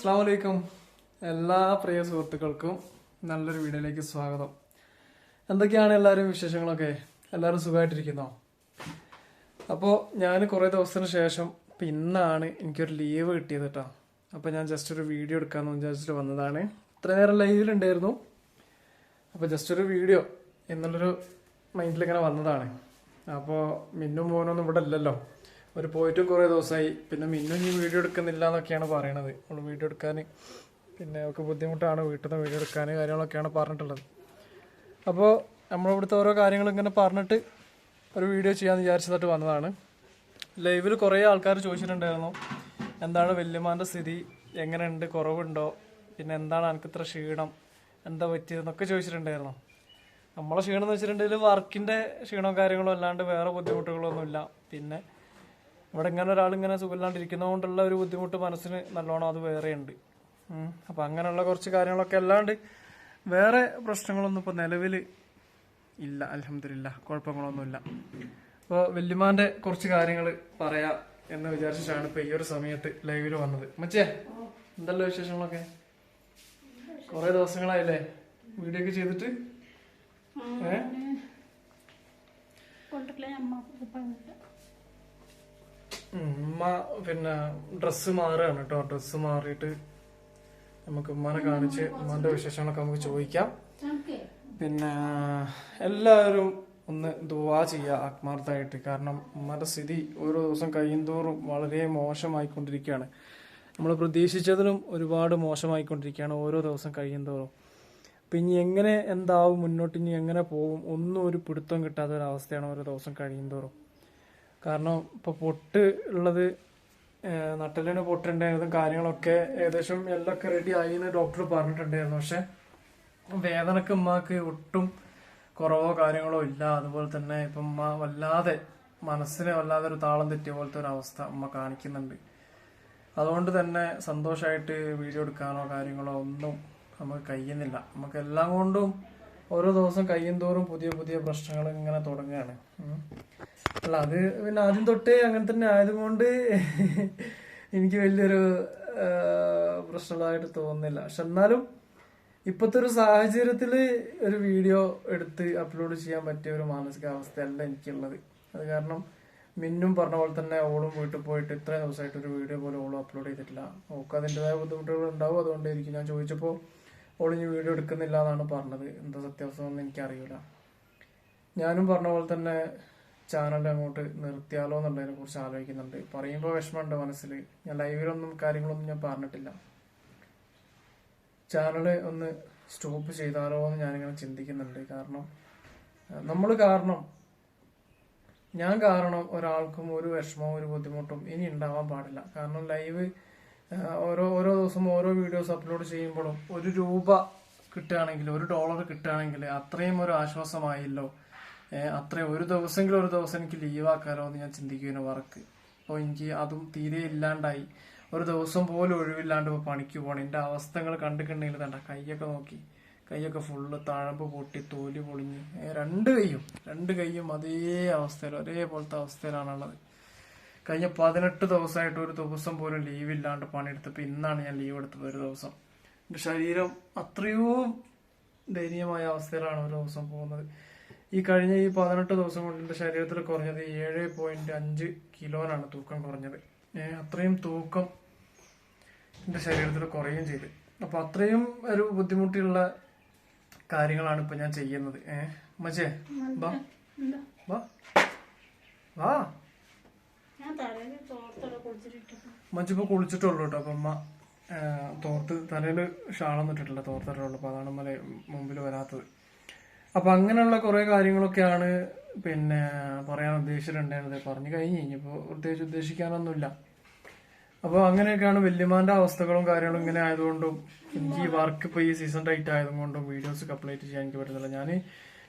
അസ്സാം വലൈക്കും എല്ലാ പ്രിയ സുഹൃത്തുക്കൾക്കും നല്ലൊരു വീഡിയോയിലേക്ക് സ്വാഗതം. എന്തൊക്കെയാണ് എല്ലാവരും വിശേഷങ്ങളൊക്കെ? എല്ലാവരും സുഖമായിട്ടിരിക്കുന്നോ? അപ്പോൾ ഞാൻ കുറേ ദിവസത്തിന് ശേഷം ഇപ്പം ഇന്നാണ് എനിക്കൊരു ലീവ് കിട്ടിയത് കേട്ടോ അപ്പോൾ ഞാൻ ജസ്റ്റ് ഒരു വീഡിയോ എടുക്കാമെന്ന് വിചാരിച്ചിട്ട് വന്നതാണ്. ഇത്ര നേരം ലൈവിലുണ്ടായിരുന്നു അപ്പോൾ ജസ്റ്റ് ഒരു വീഡിയോ എന്നുള്ളൊരു മൈൻഡിൽ ഇങ്ങനെ വന്നതാണ്. അപ്പോൾ മിന്നും മോനൊന്നും ഇവിടെ ഇല്ലല്ലോ. ഒരു പോയിട്ടും കുറേ ദിവസമായി പിന്നെ മിന്നും ഇനി വീഡിയോ എടുക്കുന്നില്ല എന്നൊക്കെയാണ് പറയണത്. അവൾ വീഡിയോ എടുക്കാൻ പിന്നെ അവൾക്ക് ബുദ്ധിമുട്ടാണ് വീട്ടിൽ നിന്ന് വീഡിയോ എടുക്കാൻ കാര്യങ്ങളൊക്കെയാണ് പറഞ്ഞിട്ടുള്ളത്. അപ്പോൾ നമ്മളിവിടുത്തെ ഓരോ കാര്യങ്ങൾ ഇങ്ങനെ പറഞ്ഞിട്ട് ഒരു വീഡിയോ ചെയ്യാമെന്ന് വിചാരിച്ചതായിട്ട് വന്നതാണ്. ലൈവിൽ കുറേ ആൾക്കാർ ചോദിച്ചിട്ടുണ്ടായിരുന്നു. എന്താണ് വല്യമാന്റെ സ്ഥിതി? എങ്ങനെയുണ്ട്? കുറവുണ്ടോ? പിന്നെ എന്താണ് എനിക്ക് ഇത്ര ക്ഷീണം? എന്താ പറ്റിയതെന്നൊക്കെ ചോദിച്ചിട്ടുണ്ടായിരുന്നു. നമ്മളെ ക്ഷീണം എന്ന് വെച്ചിട്ടുണ്ടെങ്കിൽ വർക്കിന്റെ ക്ഷീണവും കാര്യങ്ങളും അല്ലാണ്ട് വേറെ ബുദ്ധിമുട്ടുകളൊന്നുമില്ല. പിന്നെ ഇവിടെ ഇങ്ങനെ ഒരാൾ ഇങ്ങനെ സുഖമില്ലാണ്ടിരിക്കുന്നതുകൊണ്ടുള്ള ഒരു ബുദ്ധിമുട്ട് മനസ്സിന് നല്ലോണം അത് വേറെയുണ്ട്. ഉം. അപ്പം അങ്ങനെയുള്ള കുറച്ച് കാര്യങ്ങളൊക്കെ അല്ലാണ്ട് വേറെ പ്രശ്നങ്ങളൊന്നും ഇപ്പോൾ നിലവിൽ ഇല്ല. അലഹമില്ല കുഴപ്പങ്ങളൊന്നുമില്ല. അപ്പോൾ വല്യമാന്റെ കുറച്ച് കാര്യങ്ങൾ പറയാം എന്ന് വിചാരിച്ചിട്ടാണ് ഇപ്പോൾ ഈ ഒരു സമയത്ത് ലൈവിൽ വന്നത്. മച്ചേ എന്തല്ല വിശേഷങ്ങളൊക്കെ? കുറേ ദിവസങ്ങളായില്ലേ വീഡിയോ ഒക്കെ ചെയ്തിട്ട് ഏ? കൊണ്ടിട്ടില്ല. അമ്മ ഉമ്മ പിന്നെ ഡ്രസ്സ് മാറുകയാണ് കേട്ടോ ഡ്രസ്സ് മാറിയിട്ട് നമുക്ക് ഉമ്മാനെ കാണിച്ച് ഉമ്മാന്റെ വിശേഷങ്ങളൊക്കെ നമുക്ക് ചോദിക്കാം. പിന്നെ എല്ലാവരും ഒന്ന് ദുവാ ചെയ്യുക ആത്മാർത്ഥമായിട്ട്. കാരണം ഉമ്മന്റെ സ്ഥിതി ഓരോ ദിവസം കഴിയുന്തോറും വളരെ മോശമായിക്കൊണ്ടിരിക്കുകയാണ്. നമ്മൾ പ്രതീക്ഷിച്ചതിലും ഒരുപാട് മോശമായിക്കൊണ്ടിരിക്കുകയാണ് ഓരോ ദിവസം കഴിയുന്തോറും അപ്പം ഇനി എങ്ങനെ എന്താവും മുന്നോട്ട് ഇനി എങ്ങനെ പോകും ഒന്നും ഒരു പിടുത്തം കിട്ടാത്ത ഒരു അവസ്ഥയാണ് ഓരോ ദിവസം കഴിയുന്തോറും കാരണം ഇപ്പോൾ പൊട്ട് ഉള്ളത് നട്ടലിന് പൊട്ടുണ്ടായിരുന്നതും കാര്യങ്ങളൊക്കെ ഏകദേശം എല്ലാം ഒക്കെ റെഡി ആയി എന്ന് ഡോക്ടർ പറഞ്ഞിട്ടുണ്ടായിരുന്നു. പക്ഷെ വേദനക്ക് ഉമ്മാക്ക് ഒട്ടും കുറവോ കാര്യങ്ങളോ ഇല്ല. അതുപോലെ തന്നെ ഇപ്പം ഉമ്മ വല്ലാതെ മനസ്സിനെ വല്ലാതെ ഒരു താളം തെറ്റിയ പോലത്തെ ഒരു അവസ്ഥ ഉമ്മ കാണിക്കുന്നുണ്ട്. അതുകൊണ്ട് തന്നെ സന്തോഷമായിട്ട് വീഡിയോ എടുക്കാനോ കാര്യങ്ങളോ ഒന്നും നമുക്ക് കഴിയുന്നില്ല. നമുക്ക് എല്ലാം കൊണ്ടും ഓരോ ദിവസം കഴിയും തോറും പുതിയ പുതിയ പ്രശ്നങ്ങൾ ഇങ്ങനെ തുടങ്ങുകയാണ്. അല്ല അത് പിന്നെ ആദ്യം തൊട്ടേ അങ്ങനെ തന്നെ ആയതുകൊണ്ട് എനിക്ക് വലിയൊരു പ്രശ്നമായിട്ട് തോന്നുന്നില്ല. പക്ഷെ എന്നാലും ഇപ്പോഴത്തെ ഒരു സാഹചര്യത്തിൽ ഒരു വീഡിയോ എടുത്ത് അപ്ലോഡ് ചെയ്യാൻ പറ്റിയ ഒരു മാനസികാവസ്ഥയല്ല എനിക്കുള്ളത്. അത് കാരണം മിന്നും പറഞ്ഞ പോലെ തന്നെ ഓളും വീട്ടിൽ പോയിട്ട് ഇത്രയും ദിവസമായിട്ട് ഒരു വീഡിയോ പോലും ഓളും അപ്ലോഡ് ചെയ്തിട്ടില്ല. ഓൾക്ക് അതിന്റെതായ ബുദ്ധിമുട്ടുകൾ ഉണ്ടാവും. അതുകൊണ്ടായിരിക്കും ഞാൻ ചോദിച്ചപ്പോൾ ഇനി വീഡിയോ എടുക്കുന്നില്ല എന്നാണ് പറഞ്ഞത്. എന്താ സത്യാവസ്ഥ എന്ന് എനിക്കറിയില്ല. ഞാനും പറഞ്ഞ പോലെ തന്നെ ചാനൽ അങ്ങോട്ട് നിർത്തിയാലോ എന്നുള്ളതിനെ കുറിച്ച് ആലോചിക്കുന്നുണ്ട്. പറയുമ്പോൾ വിഷമമുണ്ട് മനസ്സിൽ ഞാൻ ലൈവിലൊന്നും കാര്യങ്ങളൊന്നും ഞാൻ പറഞ്ഞിട്ടില്ല. ചാനൽ ഒന്ന് സ്റ്റോപ്പ് ചെയ്താലോ എന്ന് ഞാനിങ്ങനെ ചിന്തിക്കുന്നുണ്ട്. കാരണം നമ്മൾ കാരണം ഞാൻ കാരണം ഒരാൾക്കും ഒരു വിഷമവും ഒരു ബുദ്ധിമുട്ടും ഇനി ഉണ്ടാവാൻ പാടില്ല. കാരണം ലൈവ് ഓരോ ഓരോ ദിവസം ഓരോ വീഡിയോസ് അപ്ലോഡ് ചെയ്യുമ്പോഴും ഒരു രൂപ കിട്ടുകയാണെങ്കിൽ ഒരു ഡോളർ കിട്ടുകയാണെങ്കിൽ അത്രയും ഒരു ആശ്വാസമായല്ലോ. അത്രയും ഒരു ദിവസമെങ്കിലും ഒരു ദിവസം എനിക്ക് ലീവാക്കാലോ എന്ന് ഞാൻ ചിന്തിക്കുന്ന വർക്ക് അപ്പോൾ എനിക്ക് അതും തീരെ ഇല്ലാണ്ടായി. ഒരു ദിവസം പോലും ഒഴിവില്ലാണ്ട് ഇപ്പോൾ പണിക്ക് പോകണം എന്റെ അവസ്ഥകൾ കണ്ടിട്ടുണ്ടെങ്കിൽ തണ്ട കൈയൊക്കെ നോക്കി. കൈയൊക്കെ ഫുള്ള് തഴമ്പ് പൊട്ടി തോൽ പൊളിഞ്ഞ്. രണ്ട് കൈയും രണ്ട് കൈയും അതേ അവസ്ഥയിൽ ഒരേപോലത്തെ അവസ്ഥയിലാണുള്ളത് കഴിഞ്ഞ പതിനെട്ട് ദിവസമായിട്ട് ഒരു ദിവസം പോലും ലീവ് ഇല്ലാണ്ട് പണിയെടുത്തപ്പോൾ ഇന്നാണ് ഞാൻ ലീവ് എടുത്തത് ഒരു ദിവസം. എന്റെ ശരീരം അത്രയോ ദയനീയമായ അവസ്ഥയിലാണ് ഒരു ദിവസം പോകുന്നത്. ഈ കഴിഞ്ഞ ഈ പതിനെട്ട് ദിവസം കൊണ്ട് എന്റെ ശരീരത്തിൽ കുറഞ്ഞത് ഏഴ് പോയിന്റ് അഞ്ച് കിലോനാണ് തൂക്കം കുറഞ്ഞത്. അത്രയും തൂക്കം എന്റെ ശരീരത്തിൽ കുറയുകയും ചെയ്ത്. അപ്പോൾ അത്രയും ഒരു ബുദ്ധിമുട്ടിയുള്ള കാര്യങ്ങളാണ് ഇപ്പൊ ഞാൻ ചെയ്യുന്നത്. ഏ മച്ചേ വാ. വാ. വാ. മച്ചിപ്പോ കുളിച്ചിട്ടുള്ളൂ കേട്ടോ അപ്പൊ അമ്മ തോർത്ത് തലയിൽ ഷാളൊന്നും ഇട്ടിട്ടില്ല തോർത്തിട്ടുള്ളൂ അപ്പോൾ അതാണ് മുമ്പിൽ വരാത്തത്. അപ്പൊ അങ്ങനെയുള്ള കുറെ കാര്യങ്ങളൊക്കെയാണ് പിന്നെ പറയാൻ ഉദ്ദേശിച്ചിട്ടുണ്ടായിരുന്നത്. പറഞ്ഞു കഴിഞ്ഞ് കഴിഞ്ഞപ്പോ പ്രത്യേകിച്ച് ഉദ്ദേശിക്കാനൊന്നുമില്ല. അപ്പോൾ അങ്ങനെയൊക്കെയാണ് വല്യമാന്റെ അവസ്ഥകളും കാര്യങ്ങളും ഇങ്ങനെ ആയതുകൊണ്ടും എനിക്ക് ഈ വർക്ക് ഇപ്പൊ ഈ സീസൺ ടൈറ്റ് ആയതും കൊണ്ടും വീഡിയോസ് കംപ്ലീറ്റ് ചെയ്യാൻ എനിക്ക് പറ്റുന്നില്ല ഞാൻ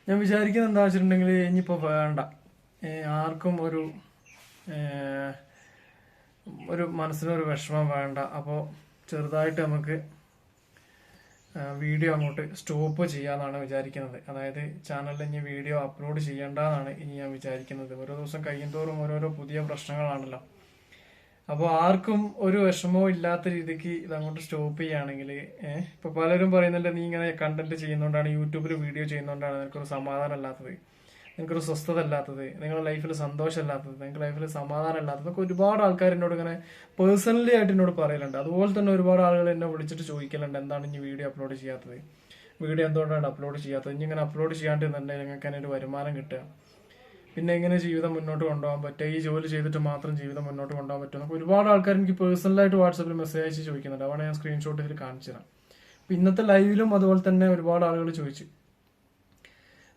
ഞാൻ വിചാരിക്കുന്നത് എന്താ വെച്ചിട്ടുണ്ടെങ്കിൽ ഇനിയിപ്പോൾ വേണ്ട. ആർക്കും ഒരു ഒരു മനസ്സിനൊരു വിഷമം വേണ്ട. അപ്പോൾ ചെറുതായിട്ട് നമുക്ക് വീഡിയോ അങ്ങോട്ട് സ്റ്റോപ്പ് ചെയ്യാന്നാണ് വിചാരിക്കുന്നത്. അതായത് ചാനലിൽ ഇനി വീഡിയോ അപ്ലോഡ് ചെയ്യേണ്ടതാണ് ഇനി ഞാൻ വിചാരിക്കുന്നത്. ഓരോ ദിവസം കഴിയുന്തോറും ഓരോരോ പുതിയ പ്രശ്നങ്ങളാണല്ലോ. അപ്പോൾ ആർക്കും ഒരു വിഷമവും ഇല്ലാത്ത രീതിക്ക് ഇതങ്ങോട്ട് സ്റ്റോപ്പ് ചെയ്യുകയാണെങ്കിൽ ഇപ്പോൾ പലരും പറയുന്നുണ്ട് നീ ഇങ്ങനെ കണ്ടന്റ് ചെയ്യുന്നതുകൊണ്ടാണ് യൂട്യൂബിൽ വീഡിയോ ചെയ്യുന്നതുകൊണ്ടാണ് നിനക്കൊരു സമാധാനം അല്ലാത്തത് നിനക്കൊരു സ്വസ്ഥത അല്ലാത്തത് നിങ്ങളുടെ ലൈഫിൽ സന്തോഷമില്ലാത്തത് നിങ്ങളുടെ ലൈഫിൽ സമാധാനം ഇല്ലാത്തത് ഒക്കെ ഒരുപാട് ആൾക്കാർ എന്നോട് ഇങ്ങനെ പേഴ്സണലി ആയിട്ട് എന്നോട് പറയലുണ്ട്. അതുപോലെ തന്നെ ഒരുപാട് ആളുകൾ എന്നെ വിളിച്ചിട്ട് ചോദിക്കലുണ്ട് എന്താണ് ഇനി വീഡിയോ അപ്ലോഡ് ചെയ്യാത്തത്? വീഡിയോ എന്തുകൊണ്ടാണ് അപ്ലോഡ് ചെയ്യാത്തത്? ഇനി ഇങ്ങനെ അപ്ലോഡ് ചെയ്യാണ്ട് തന്നെ ഞങ്ങൾക്ക് അതിനൊരു വരുമാനം കിട്ടുക. പിന്നെ എങ്ങനെ ജീവിതം മുന്നോട്ട് കൊണ്ടുപോകാൻ പറ്റുക? ഈ ജോലി ചെയ്തിട്ട് മാത്രം ജീവിതം മുന്നോട്ട് കൊണ്ടുപോകാൻ പറ്റും ഒരുപാട് ആൾക്കാർ എനിക്ക് പേഴ്സണലായിട്ട് വാട്സാപ്പിൽ മെസ്സേജ് അയച്ച് ചോദിക്കുന്നുണ്ട്. അതാണ് ഞാൻ സ്ക്രീൻഷോട്ട് ഇതിൽ കാണിച്ചു തരാം ഇന്നത്തെ ലൈവിലും അതുപോലെ തന്നെ ഒരുപാട് ആളുകൾ ചോദിച്ചു.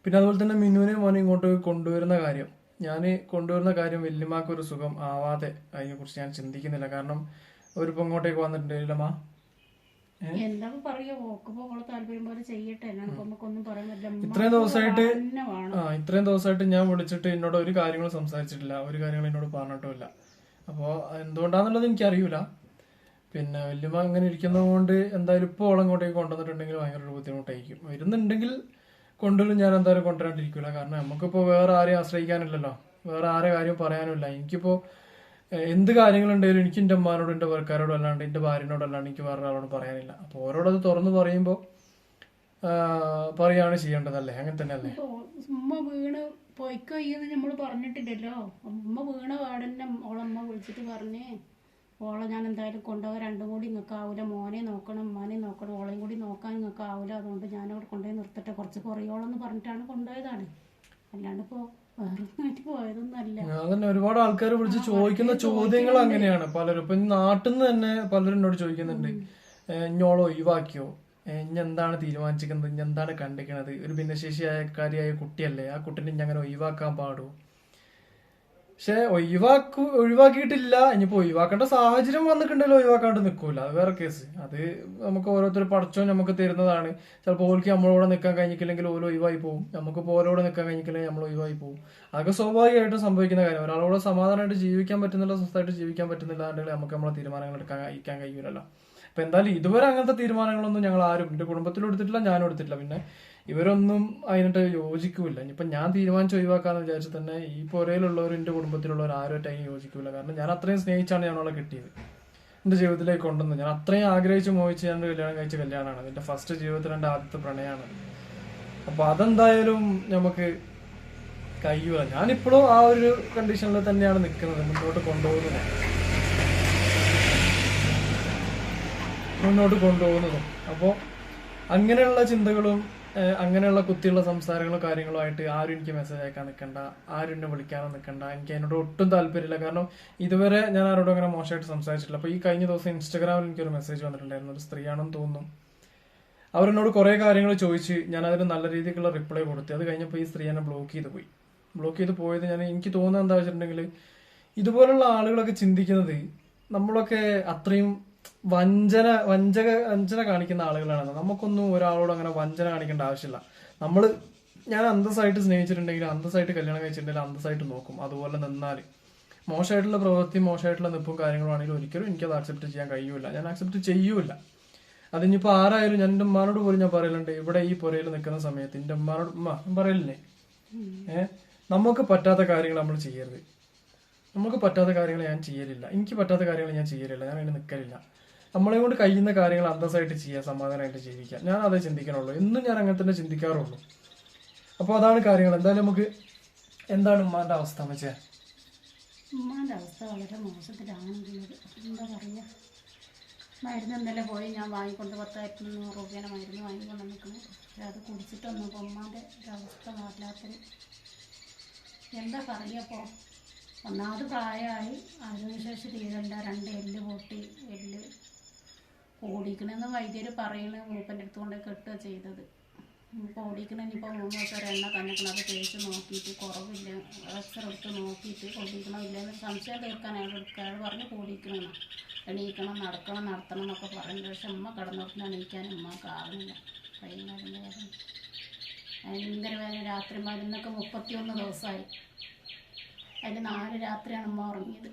പിന്നെ അതുപോലെ തന്നെ മിന്നുവിനെ മോനെ ഇങ്ങോട്ട് കൊണ്ടുവരുന്ന കാര്യം. ഞാൻ കൊണ്ടുവരുന്ന കാര്യം വല്യമാക്ക് ഒരു സുഖം ആവാതെ അതിനെക്കുറിച്ച് ഞാൻ ചിന്തിക്കുന്നില്ല. കാരണം അവരിപ്പോ ഇങ്ങോട്ടേക്ക് വന്നിട്ടുണ്ട് ഇല്ലമ്മ എന്താ പറയാ താല്പര്യം പോലെ ചെയ്യട്ടെ. ഇത്രയും ദിവസമായിട്ട് ആ ഇത്രയും ദിവസമായിട്ട് ഞാൻ വിളിച്ചിട്ട് എന്നോട് ഒരു കാര്യങ്ങളും സംസാരിച്ചിട്ടില്ല. ഒരു കാര്യങ്ങളും എന്നോട് പറഞ്ഞിട്ടുമില്ല. അപ്പോൾ എന്തുകൊണ്ടാന്നുള്ളത് എനിക്ക് അറിയൂല പിന്നെ വല്യമ്മ അങ്ങനെ ഇരിക്കുന്നത് കൊണ്ട് എന്തായാലും ഇപ്പോൾ ഇങ്ങോട്ടേക്ക് കൊണ്ടുവന്നിട്ടുണ്ടെങ്കിൽ ഭയങ്കര ഒരു ബുദ്ധിമുട്ടായിരിക്കും. വരുന്നുണ്ടെങ്കിൽ കൊണ്ടുവരും ഞാൻ എന്തായാലും കൊണ്ടുവരാണ്ടിരിക്കില്ല കാരണം നമുക്കിപ്പോൾ വേറെ ആരെയും ആശ്രയിക്കാനില്ലല്ലോ. വേറെ ആരെ കാര്യം പറയാനില്ല എനിക്കിപ്പോൾ എന്ത് കാര്യങ്ങളുണ്ടെങ്കിലും എനിക്ക് എന്റെ അമ്മാനോടും എന്റെ വർക്കാരോടും അല്ലാണ്ട് എന്റെ ഭാര്യനോടും അല്ലാണ്ട് എനിക്ക് വേറെ പറയാനില്ല. അപ്പോൾ ഓരോടത് തുറന്ന് പറയുമ്പോൾ പറയാണ് ചെയ്യേണ്ടതല്ലേ? അങ്ങനെ തന്നെയല്ലേ? ഉമ്മ വീണ് പൊയ്ക്കൊയ്യെന്ന് നമ്മൾ പറഞ്ഞിട്ടില്ലല്ലോ. ഉമ്മ വീണ പാടന്നെ ഓളമ്മ വിളിച്ചിട്ട് പറഞ്ഞേ. ഓളെ ഞാൻ എന്തായാലും കൊണ്ടുപോകാൻ രണ്ടും കൂടി നിങ്ങൾക്ക് ആവില്ല മോനെ നോക്കണം ഉമ്മാനെ നോക്കണം ഓളെയും കൂടി നോക്കാൻ നിങ്ങൾക്ക് ആവില്ല അതുകൊണ്ട് ഞാൻ അവിടെ കൊണ്ടുപോയി നിർത്തട്ടെ. കുറച്ച് കുറയോളെന്ന് പറഞ്ഞിട്ടാണ് കൊണ്ടുപോയതാണ്. അല്ലാണ്ട് ഇപ്പോൾ അല്ല അതന്നെ ഒരുപാട് ആൾക്കാർ വിളിച്ച് ചോദിക്കുന്ന ചോദ്യങ്ങൾ അങ്ങനെയാണ് പലരും. ഇപ്പൊ നാട്ടിൽ നിന്ന് തന്നെ പലരും എന്നോട് ചോദിക്കുന്നുണ്ട്. ഇഞ്ഞോളോ ഒഴിവാക്കിയോ? എന്താണ് തീരുമാനിച്ചിരിക്കുന്നത്? എന്താണ് കണ്ടിരിക്കുന്നത്? ഒരു ഭിന്നശേഷിയായ കാര്യമായ കുട്ടിയല്ലേ. ആ കുട്ടീനെ ഞാൻ അങ്ങനെ ഒഴിവാക്കാൻ പാടൂ? പക്ഷെ ഒഴിവാക്കു ഒഴിവാക്കിയിട്ടില്ല. ഇനിയിപ്പോ ഒഴിവാക്കേണ്ട സാഹചര്യം വന്നിട്ടുണ്ടെങ്കിൽ ഒഴിവാക്കാണ്ട് നിൽക്കൂല അത് വേറെ കേസ് അത് നമുക്ക് ഓരോരുത്തർ പഠിച്ചോ നമുക്ക് തരുന്നതാണ്. ചിലപ്പോൾ ഓൾക്ക് നമ്മളോട് നിൽക്കാൻ കഴിഞ്ഞിട്ടില്ലെങ്കിൽ ഓരോ ഒഴിവായി പോകും നമുക്ക് ഓരോട് നിൽക്കാൻ കഴിഞ്ഞിട്ടില്ലെങ്കിൽ നമ്മൾ ഒഴിവായി പോകും അതൊക്കെ സ്വാഭാവികമായിട്ടും സംഭവിക്കുന്ന കാര്യം. ഒരാളോട് സമാധാനമായിട്ട് ജീവിക്കാൻ പറ്റുന്നില്ല സ്വസ്ഥമായിട്ട് ജീവിക്കാൻ പറ്റുന്നില്ല എന്നുണ്ടെങ്കിൽ നമുക്ക് നമ്മളെ തീരുമാനങ്ങൾ എടുക്കാൻ കഴിക്കാൻ കഴിയൂലല്ലോ. അപ്പൊ എന്തായാലും ഇതുവരെ അങ്ങനത്തെ തീരുമാനങ്ങളൊന്നും ഞങ്ങൾ ആരും എന്റെ കുടുംബത്തിലും എടുത്തിട്ടില്ല ഞാനും എടുത്തിട്ടില്ല. പിന്നെ ഇവരൊന്നും അതിനായിട്ട് യോജിക്കൂല ഇനിയിപ്പൊ ഞാൻ തീരുമാനിച്ച് ഒഴിവാക്കാന്ന് വിചാരിച്ചു തന്നെ ഈ പുരയിലുള്ളവർ എന്റെ കുടുംബത്തിലുള്ളവർ ആരുമായിട്ട് അതിന് യോജിക്കൂല. കാരണം ഞാൻ അത്രയും സ്നേഹിച്ചാണ് ഞാൻ അവളെ കിട്ടിയത്. എന്റെ ജീവിതത്തിലേക്ക് കൊണ്ടുവന്നത്. ഞാൻ അത്രയും ആഗ്രഹിച്ച് മോഹിച്ച് ഞാൻ കല്യാണം കഴിച്ച കല്യാണമാണ് എന്റെ ഫസ്റ്റ് ജീവിതത്തിൽ എന്റെ ആദ്യത്തെ പ്രണയമാണ്. അപ്പോൾ അതെന്തായാലും നമുക്ക് കഴിയൂല. ഞാനിപ്പോഴും ആ ഒരു കണ്ടീഷനിൽ തന്നെയാണ് നിൽക്കുന്നത് മുന്നോട്ട് കൊണ്ടുപോകുന്നത്. മുന്നോട്ട് കൊണ്ടുപോകുന്നതും. അപ്പോൾ അങ്ങനെയുള്ള ചിന്തകളും അങ്ങനെയുള്ള കുത്തിയുള്ള സംസാരങ്ങളോ കാര്യങ്ങളോ ആയിട്ട് ആരും എനിക്ക് മെസ്സേജ് അയക്കാൻ നിൽക്കണ്ട ആരും എന്നെ വിളിക്കാനോ നിൽക്കണ്ട എനിക്ക് അതിനോട് ഒട്ടും താല്പര്യമില്ല. കാരണം ഇതുവരെ ഞാൻ ആരോടും അങ്ങനെ മോശമായിട്ട് സംസാരിച്ചിട്ടില്ല. അപ്പോൾ ഈ കഴിഞ്ഞ ദിവസം ഇൻസ്റ്റാഗ്രാമിൽ എനിക്കൊരു മെസ്സേജ് വന്നിട്ടുണ്ടായിരുന്നു. ഒരു സ്ത്രീയാണെന്ന് തോന്നുന്നു. അവരെന്നോട് കുറേ കാര്യങ്ങൾ ചോദിച്ച് ഞാൻ അതിന് നല്ല രീതിക്കുള്ള റിപ്ലൈ കൊടുത്തു അത് കഴിഞ്ഞപ്പോൾ ഈ സ്ത്രീ എന്നെ ബ്ലോക്ക് ചെയ്ത് പോയി. ബ്ലോക്ക് ചെയ്ത് പോയത് ഞാൻ എനിക്ക് തോന്നുന്നത് എന്താ വെച്ചിട്ടുണ്ടെങ്കിൽ ഇതുപോലുള്ള ആളുകളൊക്കെ ചിന്തിക്കുന്നത് നമ്മളൊക്കെ അത്രയും വഞ്ചന വഞ്ചക വഞ്ചന കാണിക്കുന്ന ആളുകളാണ്. നമുക്കൊന്നും ഒരാളോട് അങ്ങനെ വഞ്ചന കാണിക്കേണ്ട ആവശ്യമില്ല. നമ്മൾ ഞാൻ അന്തസ്സായിട്ട് സ്നേഹിച്ചിട്ടുണ്ടെങ്കിൽ അന്തസ്സായിട്ട് കല്യാണം കഴിച്ചിട്ടുണ്ടെങ്കിൽ അന്തസ്സായിട്ട് നോക്കും. അതുപോലെ നിന്നാൽ മോശമായിട്ടുള്ള പ്രവൃത്തി മോശമായിട്ടുള്ള നിപ്പും കാര്യങ്ങളും ആണെങ്കിലും ഒരിക്കലും എനിക്കത് അക്സെപ്റ്റ് ചെയ്യാൻ കഴിയൂല. ഞാൻ അക്സെപ്റ്റ് ചെയ്യൂല. അതിനിപ്പോൾ ആരായാലും ഞാൻ എന്റെ ഉമ്മാനോട് പോലും ഞാൻ പറയലുണ്ട്. ഇവിടെ ഈ പുരയിൽ നിൽക്കുന്ന സമയത്ത് എന്റെ ഉമ്മാനോട് ഉമ്മ ഏഹ് നമുക്ക് പറ്റാത്ത കാര്യങ്ങൾ നമ്മൾ ചെയ്യരുത്. നമുക്ക് പറ്റാത്ത കാര്യങ്ങൾ ഞാൻ ചെയ്യലില്ല. എനിക്ക് പറ്റാത്ത കാര്യങ്ങൾ ഞാൻ ചെയ്യലില്ല. ഞാൻ അതിന് നിൽക്കലില്ല നമ്മളെ കൊണ്ട് കഴിയുന്ന കാര്യങ്ങൾ അന്തസ്സായിട്ട് ചെയ്യുക സമാധാനമായിട്ട് ജീവിക്കുക ഞാൻ അതേ ചിന്തിക്കണുള്ളൂ. എന്നും ഞാൻ അങ്ങനെ തന്നെ ചിന്തിക്കാറുള്ളൂ. അപ്പോൾ അതാണ് കാര്യങ്ങൾ. എന്തായാലും നമുക്ക് എന്താണ് ഉമ്മാന്റെ അവസ്ഥ വെച്ചേ ഉമ്മാന്റെ അവസ്ഥ വളരെ മോശത്തിലാണുള്ളത് എന്താ പറയുക മരുന്ന് ഇന്നലെ പോയി ഞാൻ വാങ്ങിക്കൊണ്ട് പത്തായിരത്തി മുന്നൂറ് രൂപയാണ് മരുന്ന് വാങ്ങിക്കൊണ്ട് നിൽക്കുന്നത് പക്ഷെ അത് കുടിച്ചിട്ട് വന്നപ്പോൾ ഉമ്മാന്റെ ഒരവസ്ഥ മാറ്റാത്തൊരു എന്താ പറയുകപ്പോൾ ഒന്നാമത് പ്രായമായി അതിനുശേഷം തീരണ്ട രണ്ട് എല്ല് പൊട്ടി എല്ല് ഓടിക്കണമെന്ന് വൈദ്യർ പറയണ മൂപ്പന്റെ അടുത്ത് കൊണ്ട് കെട്ടുക ചെയ്തത്. ഇപ്പൊ ഓടിക്കണ ഇനിയിപ്പോൾ മൂന്ന് ദിവസം ഒരു എണ്ണ തന്നിക്കണം അത് തേച്ച് നോക്കിയിട്ട് കുറവില്ല. എക്സ്റേ എടുത്ത് നോക്കിയിട്ട് ഓടിക്കണമില്ല എന്ന് സംശയം തീർക്കാൻ അയാൾ എടുക്കുക അയാൾ പറഞ്ഞ് ഓടിക്കണമെന്ന് എണീക്കണം നടക്കണം നടത്തണം എന്നൊക്കെ പറയുന്നത് പക്ഷെ അമ്മ കിടന്നോട്ടിന് എണീക്കാൻ ഉമ്മക്ക് കാണില്ല ഭയങ്കര വേദന. രാത്രി മരുന്നൊക്കെ മുപ്പത്തിയൊന്ന് ദിവസമായി. അതിൽ നാല് രാത്രിയാണ് അമ്മ ഉറങ്ങിയത്.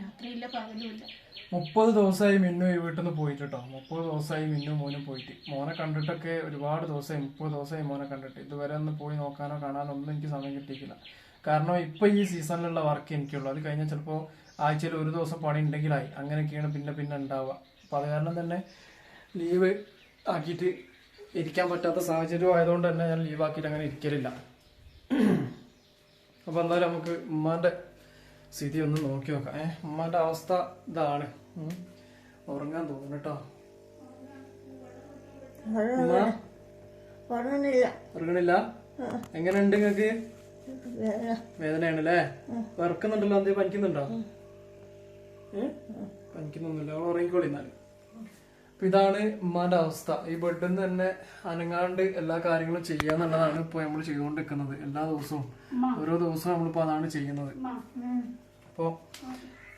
രാത്രിയില്ല പകലുമില്ല. മുപ്പത് ദിവസമായി മിന്നു ഈ വീട്ടിൽ നിന്ന് പോയിട്ട് കേട്ടോ മുപ്പത് ദിവസമായി മിന്നു മോനും പോയിട്ട്. മോനെ കണ്ടിട്ടൊക്കെ ഒരുപാട് ദിവസമായി മുപ്പത് ദിവസമായി മോനെ കണ്ടിട്ട്. ഇതുവരെ ഒന്ന് പോയി നോക്കാനോ കാണാനോ ഒന്നും എനിക്ക് സമയം കിട്ടിയിട്ടില്ല. കാരണം ഇപ്പോൾ ഈ സീസണിലുള്ള വർക്ക് എനിക്കുള്ളൂ. അത് കഴിഞ്ഞാൽ ചിലപ്പോൾ ആഴ്ചയിൽ ഒരു ദിവസം പണി ഉണ്ടെങ്കിലായി അങ്ങനെയൊക്കെയാണ് പിന്നെ പിന്നെ ഉണ്ടാവുക അപ്പോൾ അത് കാരണം തന്നെ ലീവ് ആക്കിയിട്ട് ഇരിക്കാൻ പറ്റാത്ത സാഹചര്യം ആയതുകൊണ്ട് തന്നെ ഞാൻ ലീവ് ആക്കിയിട്ട് അങ്ങനെ ഇരിക്കലില്ല. അപ്പോൾ എന്തായാലും നമുക്ക് ഉമ്മാന്റെ സ്ഥിതി ഒന്ന് നോക്കി നോക്കാം. ഏഹ് ഉമ്മാന്റെ അവസ്ഥ ഇതാണ്. ഉറങ്ങാൻ തോന്നുന്നു കേട്ടോ. ഉമ്മ? പറഞ്ഞില്ല ഉറങ്ങണില്ല എങ്ങനെയുണ്ട് നിങ്ങക്ക് വേദനയാണല്ലേ? വിറക്കുന്നുണ്ടല്ലോ എന്തേ പനിക്കുന്നുണ്ടോ? ഏ? പനിക്കുന്നൊന്നുമില്ല അവൾ ഉറങ്ങിക്കോളി എന്നാൽ. അപ്പൊ ഇതാണ് ഉമ്മാന്റെ അവസ്ഥ. ഈ ബെഡിൽ നിന്ന് തന്നെ അനങ്ങാണ്ട് എല്ലാ കാര്യങ്ങളും ചെയ്യാന്നുള്ളതാണ് ഇപ്പൊ നമ്മൾ ചെയ്തുകൊണ്ടിരിക്കുന്നത് എല്ലാ ദിവസവും. ഓരോ ദിവസവും നമ്മളിപ്പോ അതാണ് ചെയ്യുന്നത്. അപ്പോ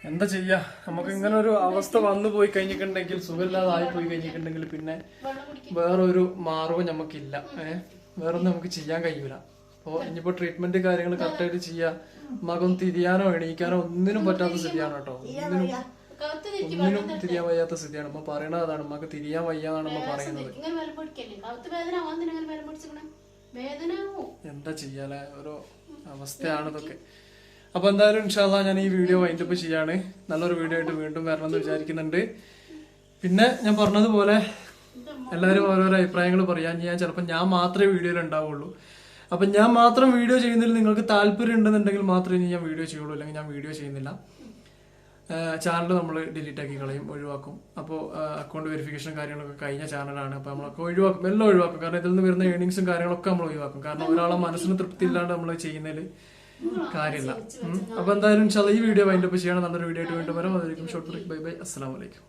എന്താ ചെയ്യാ? നമുക്ക് ഇങ്ങനെ ഒരു അവസ്ഥ വന്നു പോയി കഴിഞ്ഞിട്ടുണ്ടെങ്കിൽ സുഖമില്ലാതെ ആയി പോയി കഴിഞ്ഞിട്ടുണ്ടെങ്കിൽ പിന്നെ വേറൊരു മാർഗം നമുക്കില്ല. ഏഹ് വേറൊന്നും നമുക്ക് ചെയ്യാൻ കഴിയൂല. അപ്പോ ഇനിയിപ്പോ ട്രീറ്റ്മെന്റ് കാര്യങ്ങൾ കറക്റ്റ് ആയിട്ട് ചെയ്യാ. മകം തിരിയാനോ എണീക്കാനോ ഒന്നിനും പറ്റാത്ത സ്ഥിതിയാണ് കേട്ടോ. ഒന്നിനും ഒന്നിനും തിരിയാൻ വയ്യാത്ത സ്ഥിതിയാണ്. അമ്മ പറയണത് അതാണ്. അമ്മയ്ക്ക് തിരിയാൻ വയ്യാന്നാണ് അമ്മ പറയുന്നത്. എന്താ ചെയ്യാലേ ഓരോ അവസ്ഥയാണ് ഇതൊക്കെ അപ്പൊ എന്തായാലും ഇൻഷാല്ല ഞാൻ ഈ വീഡിയോ വൈൻഡപ്പ് ചെയ്യാണ്. നല്ലൊരു വീഡിയോ ആയിട്ട് വീണ്ടും വരണം എന്ന് വിചാരിക്കുന്നുണ്ട്. പിന്നെ ഞാൻ പറഞ്ഞതുപോലെ എല്ലാവരും ഓരോരോ അഭിപ്രായങ്ങൾ പറയാൻ ഞാൻ ചിലപ്പോൾ ഞാൻ മാത്രമേ വീഡിയോയിൽ ഉണ്ടാവുള്ളൂ. അപ്പൊ ഞാൻ മാത്രം വീഡിയോ ചെയ്യുന്നതിൽ നിങ്ങൾക്ക് താല്പര്യം ഉണ്ടെന്നുണ്ടെങ്കിൽ മാത്രമേ ഇനി ഞാൻ വീഡിയോ ചെയ്യുള്ളൂ. അല്ലെങ്കിൽ ഞാൻ വീഡിയോ ചെയ്യുന്നില്ല. ചാനൽ നമ്മൾ ഡിലീറ്റ് ആക്കി കളയും ഒഴിവാക്കും. അപ്പോൾ അക്കൗണ്ട് വെരിഫിക്കേഷൻ കാര്യങ്ങളൊക്കെ കഴിഞ്ഞ ചാനലാണ് അപ്പോൾ നമ്മളൊക്കെ ഒഴിവാക്കും എല്ലാം ഒഴിവാക്കും. കാരണം ഇതിൽ നിന്ന് വരുന്ന ഏണിങ്സും കാര്യങ്ങളൊക്കെ നമ്മൾ ഒഴിവാക്കും. കാരണം ഒരാളെ മനസ്സിന് തൃപ്തി ഇല്ലാണ്ട് നമ്മൾ ചെയ്യുന്നതിൽ കാര്യമില്ല. അപ്പോൾ അപ്പൊ എന്തായാലും ചില ഈ വീഡിയോ വൈൻഡപ്പ് ചെയ്യണം. നല്ലൊരു വീഡിയോ ആയിട്ട് വീണ്ടും വരാം. അതായിരിക്കും ഷോർട്ട് ബ്രേക്ക് ബൈ ബൈ അസ്സലാമലൈക്കും